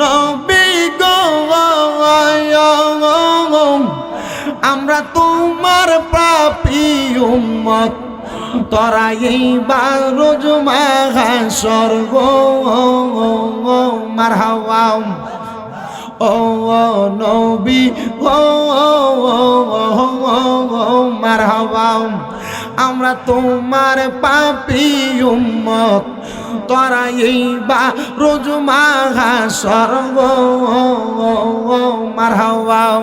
নবী আমরা তোমার পাপি উম্মত। তোরা এইবার রোজ স্বর্গ। মার হাওয়াম ও, নবী ও মার হাওয়াম আমরা তোমার পাপি উম্মত। তোরা এইবা রোজ স্বর্গ মার হাওয়াম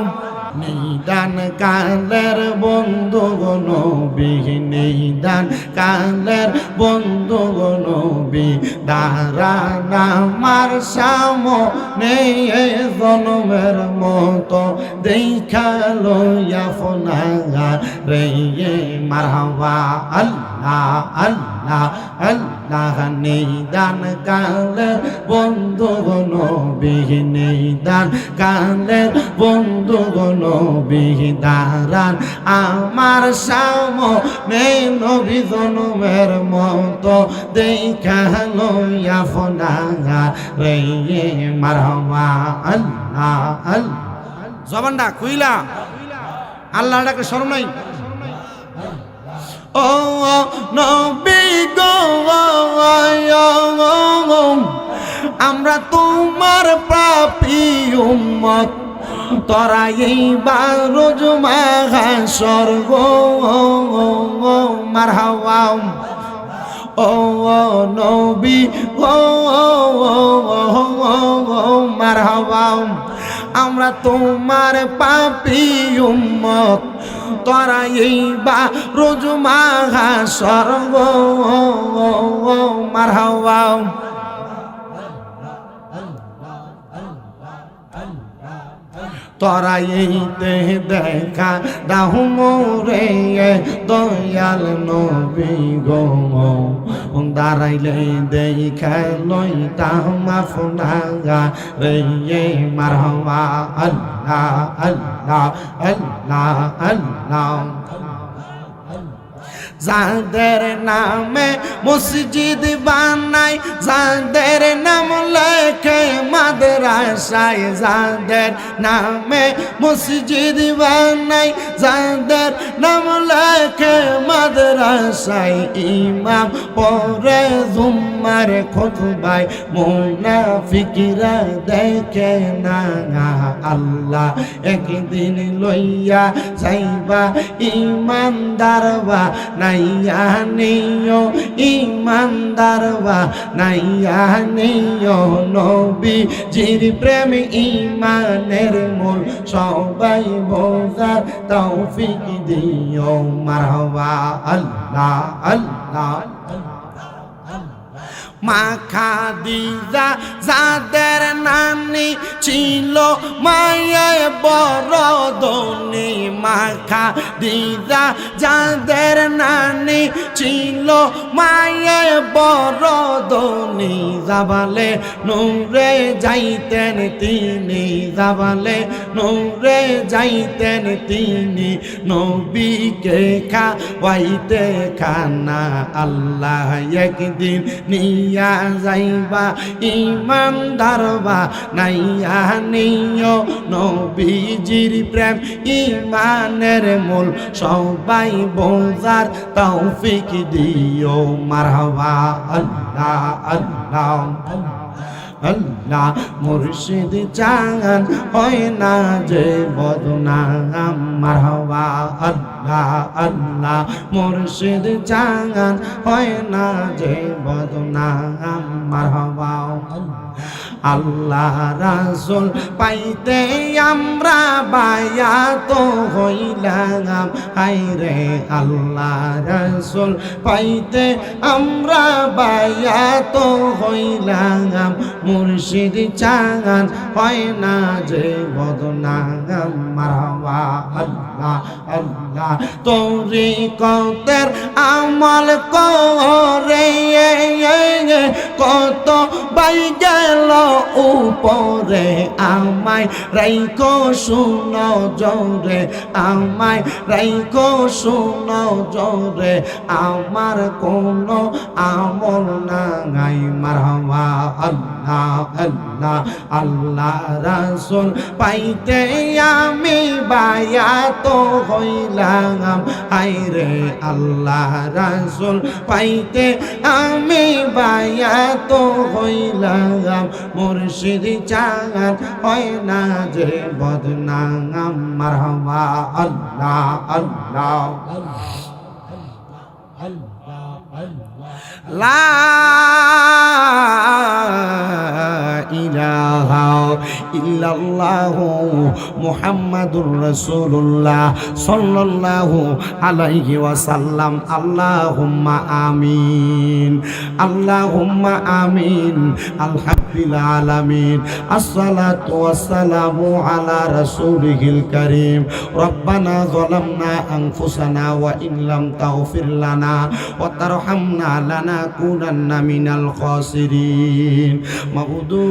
নিদান কালের বন্ধু নবী, নিদান কালের বন্ধু নবী দাঁড়ান আমার সামনে জনমের মতো। দেখাল ফোনা রে মারহাবা আল্লাহ। আল্লাহ আল্লাহ নিদান কালের বন্ধু নবী নিদান কালের বন্ধু নবী দাঁড়ান আমার সামনে নবী জনমের মতো দেখাল ফোনা রে মারহাবা আল্লাহ আল্লাহ জবানটা খুইলা আল্লাহ ডাকে স্মরণ নাই আমরা তোমার পাপি উম্মত। তোরা এইবার রোজ স্বর্গ। মার হাওয়াম ও, নবী। ও মার হাওয়াম আমরা তোমার পাপি উম্মত। তোরা এইবা রোজ মাঘা সর্ব মার হাওয়াম তোরা এইতে দেখা দাহু মোরে, দয়াল নবী গো। দাঁড়াইলে দেখা লই তাহমা ফোনাগা রে মারহমা আল্লাহ আল্লাহ আল্লাহ আল্লাহ। যাদের নামে মসজিদ বানাই, যাদের নাম মাদ্রাসায় যাদের নামে মসজিদ বানাই, যাদের নাম লেখে মাদ্রাসায় ইমাম পরে জুম্মার খুতবাই মুনাফিকিরা দেখে, না আল্লাহ একদিন লইয়া যাইবা ইমানদারবা নাইয়া নিও ইমানদারবা নাইয়া নিও নবী জির প্রেম ইমানের মূল, সবাই বোঝার তৌফিক দিও। মারহাবা, আল্লাহ আল্লাহ মাখা দিদা যাদের নানি ছিল মায়ে বড় দনি মাখা দিদা, যাদের নানি ছিল মায়ে বড় দনি যাবালে নূরে যাইতেন তিনি, যাবালে নূরে যাইতেন তিনি, নবীকে খাওয়াইতে খানা আল্লাহ একদিন নিয়া যাইবা ইমানদারবা নাইয়া নিও নবীজির প্রেম ইমানের মূল সবাই বোঝার তৌফিক দিও। মারহাবা, আল্লাহ আল্লাহ আল্লাহ। মুর্শিদ চান হয় না যে বদনাম। মারহাবা, আল্লাহ আল্লাহ। মুর্শিদ চান হয় না যে বদনাম। মারহাবা, আল্লাহ। রাসুল পাইতে আমরা বায়া তো হইলাম। হাইরে আল্লাহ রাসুল পাইতে আমরা বায়া তো হইলাম। মুর্শিদ চাগান হয় না যে বদনাম। মারবা আল্লাহ আল্লাহ, তোরি কতের আমল করে? কত বাই গেল উপরে আমায় রাইকো শুনো জোরে, আমায় রাইকো শুনো জোরে, আমার কোনো আমল নাই। মারহামা আল্লাহ আল্লাহ আল্লাহ রাসূল, পাইতে আমি বায়াত হইলাম। আইরে আল্লাহ রাসূল, পাইতে আমি বায়া তো হইলাম। মুর্শিদ চাঁদ হয় না যে বদনাম মারহামা আল্লাহ আল্লাহ। আমিন আমিন। আলহামদুলিল আলামিন। আসসালাতু ওয়াসসালামু আলা রাসূলিহিল কারীম। রব্বানা যালামনা আনফুসানা ওয়া ইন লাম তাগফির লানা ওয়া তারহামনা লানাকুনান্না মিনাল খাসিরিন। মাবুদু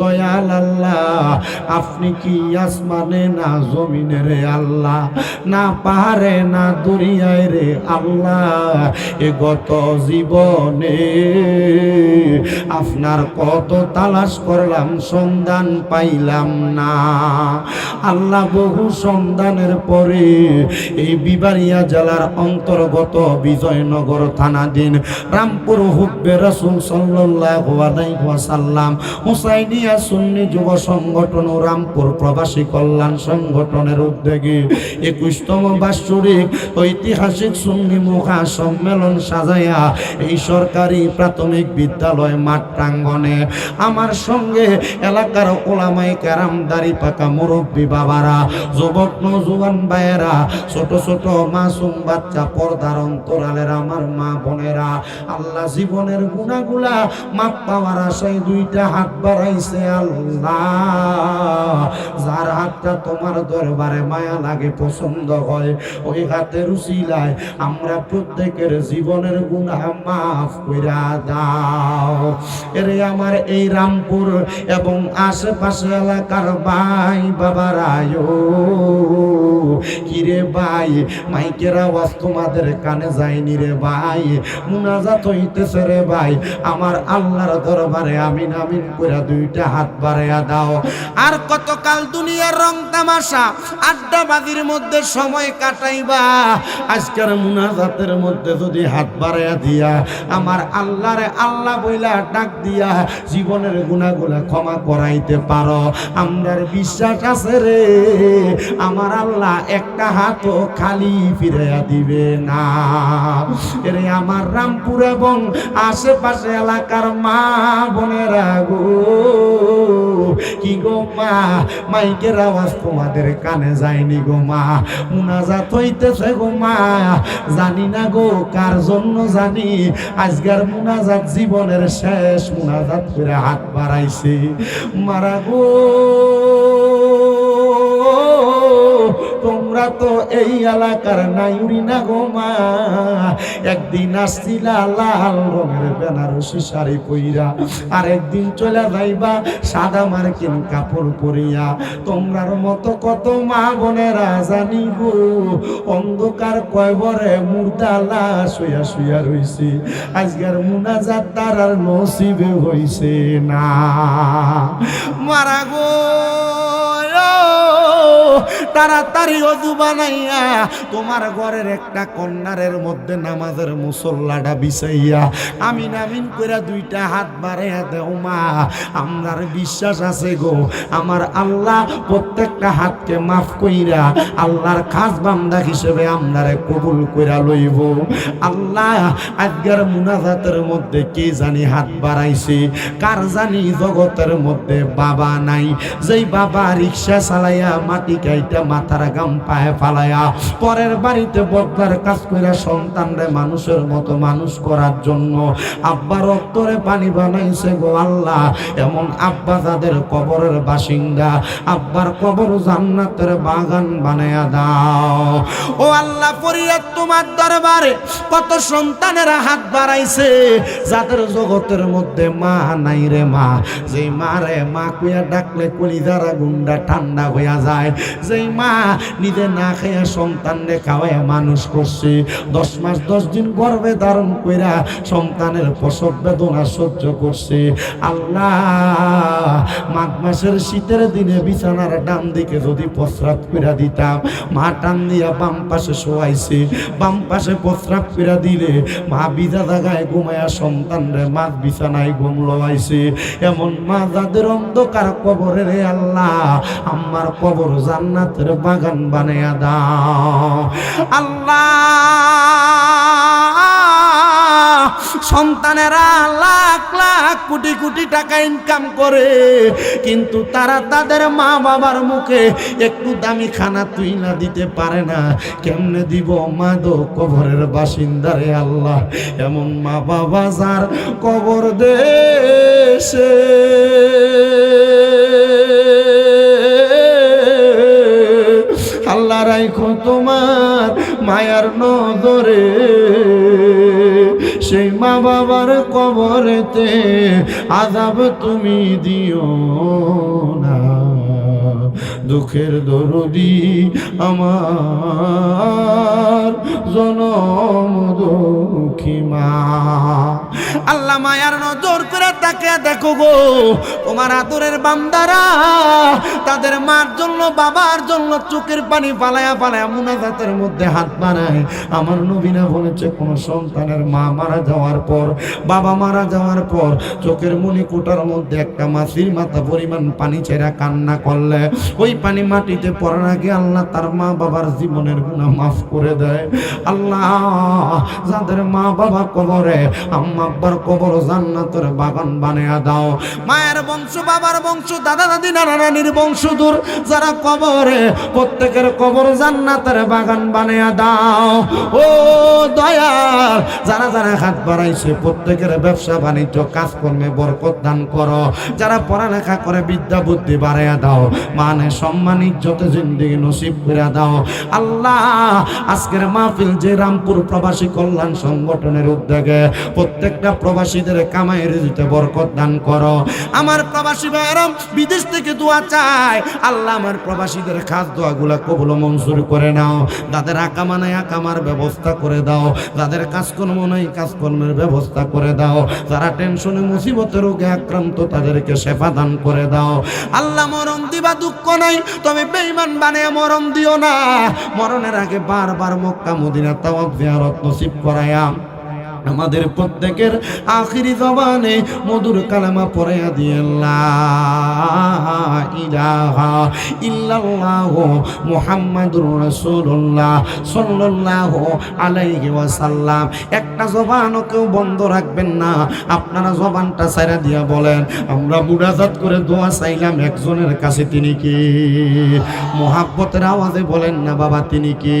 দয়াল আল্লাহ, আপনি কি আসমানে না জমিনে রে আল্লাহ? না পাহাড়ে, না দরিয়ায় রে আল্লাহ, এ গত জীবনে আপনার কত তালাশ করলাম, সন্ধান পাইলাম না। আল্লাহ বহু সন্ধানের পরে এই বিবারিয়া জেলার অন্তর্গত বিজয়নগর থানাধীন রামপুর হুব্বে রসুল আলাইহি ওয়াসাল্লাম হুসাইনিয়া সুন্নি যুব সংগঠন ও রামপুর প্রবাসী কল্যাণ সংগঠনের উদ্যোগে একুশতম বাৎসরিক ঐতিহাসিক সুন্নি মুখা সম্মেলন সাজাইয়া এই সরকারি প্রাথমিক বিদ্যালয় মাঠ প্রাঙ্গনে আমার সঙ্গে এলাকার ওলামাই কেরাম, দাড়ি পাকা মুরব্বী বাবারা, যুবক নজুয়ান ভাইয়েরা, ছোট ছোট মাসুম বাচ্চা, পর্দার অন্তরালের আমার মা বোনেরা, আল্লাহ জীবনের গুণাগুলা মাপ পাওয়ার আশায় দুইটা হাত বাড়াইছে। আল্লাহ। যার হাতটা তোমার দরবারে মায়া লাগে, পছন্দ হয়, ওই আমরা প্রত্যেকের জীবনের গুণা মাফ কইরা দাও। এরে আমার এই রামপুর এবং আশেপাশে এলাকার ভাই বাবারায়ও কিরে ভাই, মাইকের আওয়াজ তোমাদের কানে যায়নি রে ভাই। মুনাজাত হইতেছে রে ভাই, আমার আল্লাহর দরবারে আমিন আমিন করে দুইটা হাত বাড়াইয়া দাও। আর কতকাল দুনিয়ার রং তামাশা আড্ডাবাদির মধ্যে সময় কাটাইবা। আজকের মুনাজাতের মধ্যে যদি হাত বাড়াইয়া দিয়া, আমার আল্লাহরে আল্লাহ বইলা ডাক দিয়া, জীবনের গুণাগুলা ক্ষমা করাইতে পারো। আমরার বিশ্বাস আছে রে, আমার আল্লাহ একটা হাতও খালি ফিরাইয়া দিবে না। রে আমার রামপুর এবং আশেপাশে এলাকার মা বোনেরা গো, কি গো মা? মাইকের আওয়াজ তোমাদের কানে যায়নি গো মা। মুনাজাত হইতেছে গো মা। জানি না গো, কার জন্য জানি। আজকের মুনাজাত জীবনের শেষ মুনাজাত করে হাত বাড়াইছে। মারা গো। তোমরা তো এই এলাকার নাইউরি না গো মা। একদিন আসছিলা লাল রঙের বেনারসি শাড়ি পইরা আর একদিন চলে যাইবা সাদা মার্কিন কাপড় পরিয়া। তোমরার মতো কত মা বোনেরা জানি গো, অন্ধকার কয়বরে মুর্দা লাশ হইয়া শুইয়া রইছে। আজকের মুনাজাত তার আর নসিবে হইছে না। মারা গো। তাড়াতাড়ি অজু বানাইয়া তোমার ঘরের একটা কন্যারের মধ্যে নামাজের মুসল্লাটা বিছাইয়া আমিন আমিন কইরা দুইটা হাত বাড়াইয়া দেও মা। আমরার বিশ্বাস আছে গো, আমার আল্লাহ প্রত্যেকটা হাতকে মাফ কইরা আল্লাহর খাস বান্দা হিসেবে আমরারে কবুল কইরা লইব। আল্লাহ, আজকের মুনাজাতের মধ্যে কে জানি হাত বাড়াইছে, কার জানি জগতের মধ্যে বাবা নাই। যেই বাবা রিক্সা চালাইয়া মাটি আইটা মাথার গাম পায়ে ফালায়া পরের বাড়িতে বদলার কাজ কইরা সন্তানরে মানুষের মতো মানুষ করার জন্য আব্বা রক্তরে পানি বানাইছে গো আল্লাহ। এমন আব্বা যাদের কবরের বাসিন্দা, আব্বার কবর জান্নাতের বাগান বানায়া দাও। ও আল্লাহ ফরিয়াদ তোমার দরবারে, কত সন্তানেরা হাত বাড়াইছে, যাদের জগতের মধ্যে মা নাই রে মা। যে মা রে মা কুয়া ডাকলে কলিজারা গুন্ডা ঠান্ডা হইয়া যায় যেই মা নিজে না খেয়ে সন্তান রে খাওয়ায় মানুষ করছে। দশ মাস, দশ দিন গর্ভে ধারণ কইরা সন্তানের প্রসব বেদনা সহ্য করছে। আল্লাহ, মাঘ মাসের শীতের দিনে বিছানার ডান দিকে যদি প্রস্রাব কইরা দিতাম, মা টান দিয়া বাম পাশে শোয়াইছে। বাম পাশে প্রস্রাব কইরা দিলে মা বিজা জায়গায় ঘুমায়া সন্তান রে মা বিছানায় ঘুম লওয়াইছে এমন মা যাদের অন্ধকার কবরে রে আল্লাহ আমার কবর জান্নাতের বাগান বানায়া দাও। আল্লাহ, সন্তানেরা লাখ লাখ কোটি কোটি টাকা ইনকাম করে, কিন্তু তারা তাদের মা বাবার মুখে একটু দামি খানা তুই না দিতে পারে না। কেমনে দিব মা দো কবরের বাসিন্দারে আল্লাহ? এমন মা বাবা যার কবর দেশে। তোমার মায়ার নজরে। সেই মা বাবার কবরেতে আজাব তুমি দিও না। দুঃখের দরদি আমার জনম দুঃখী মা। আল্লাহ মায়ার নজর করে তাকে দেখো গো। তোমার আদরের বান্দারা, তাদের মার জন্য, বাবার জন্য চোখের পানি পালায়া পালায়া মুনাজাতের মধ্যে হাত আমার নবীনা বলেছে সন্তানের মা মারা যাওয়ার পর, বাবা মারা যাওয়ার পর চোখের মনি কোটার মধ্যে একটা মাছির মাথা পরিমাণ পানি ছেড়া কান্না করলে। ওই পানি মাটিতে পড়ার আগে আল্লাহ তার মা বাবার জীবনের গুণা মাফ করে দেয়। আল্লাহ, যাদের মা বাবা কবরে, আম্মা আব্বার কবর জান্নাতের বাগান বানিয়ে দাও। মায়ের বংশ, বাবার বংশ, দাদা, দাদি, নানা, নানির বংশ দূর। যারা কবরে, প্রত্যেকের কবর জান্নাতের বাগান বানিয়ে দাও। ও দয়াল, যারা যারা হাত বাড়াইছে, প্রত্যেকের ব্যবসা, বাণিজ্য, কাজকর্মে বরকত দান করো। যারা পড়ালেখা করে, বিদ্যা, বুদ্ধি বাড়াইয়া দাও। মানে সম্মান, ইজ্জতে, জিন্দিগি নসিব করে দাও। আল্লাহ, আজকের মাহফিল যে রামপুর প্রবাসী কল্যাণ সংগঠনের উদ্যোগে প্রত্যেকটা প্রবাসীদের কামাইয়ের দিতে বরকত দান করো। আমার প্রবাসী ভাইরাম বিদেশ থেকে দোয়া চায় আল্লাহ আমার প্রবাসীদের খাস দোয়াগুলা কবুল মঞ্জুর করে নাও। যাদের আকামা নাই আকামার ব্যবস্থা করে দাও। যাদের কাজকর্ম নাই কাজকর্মের ব্যবস্থা করে দাও। যারা টেনশনে মুসিবতের রোগে আক্রান্ত, তাদেরকে সেবা দান করে দাও। আল্লাহ মরণ দিবা, দুঃখ নাই, তবে বেঈমান বানিয়ে মরণ দিও না। মরণের আগে বারবার মক্কা, মদিনা তাওয়াব জিয়ারত নসিব করায়া আমাদের প্রত্যেকের আখিরি জবানে মধুর কালামা পড়াইয়া দিয়ে ইল্লাল্লাহ মুহাম্মাদুর রাসূলুল্লাহ সাল্লাল্লাহু আলাইহি ওয়াসাল্লাম। একটা জবানও কেউ বন্ধ রাখবেন না। আপনারা জবানটা ছাইরা দিয়া বলেন, আমরা মুনাজাত করে দোয়া চাইলাম একজনের কাছে, তিনি কি? মোহাব্বতের আওয়াজে বলেন, না বাবা, তিনি কি?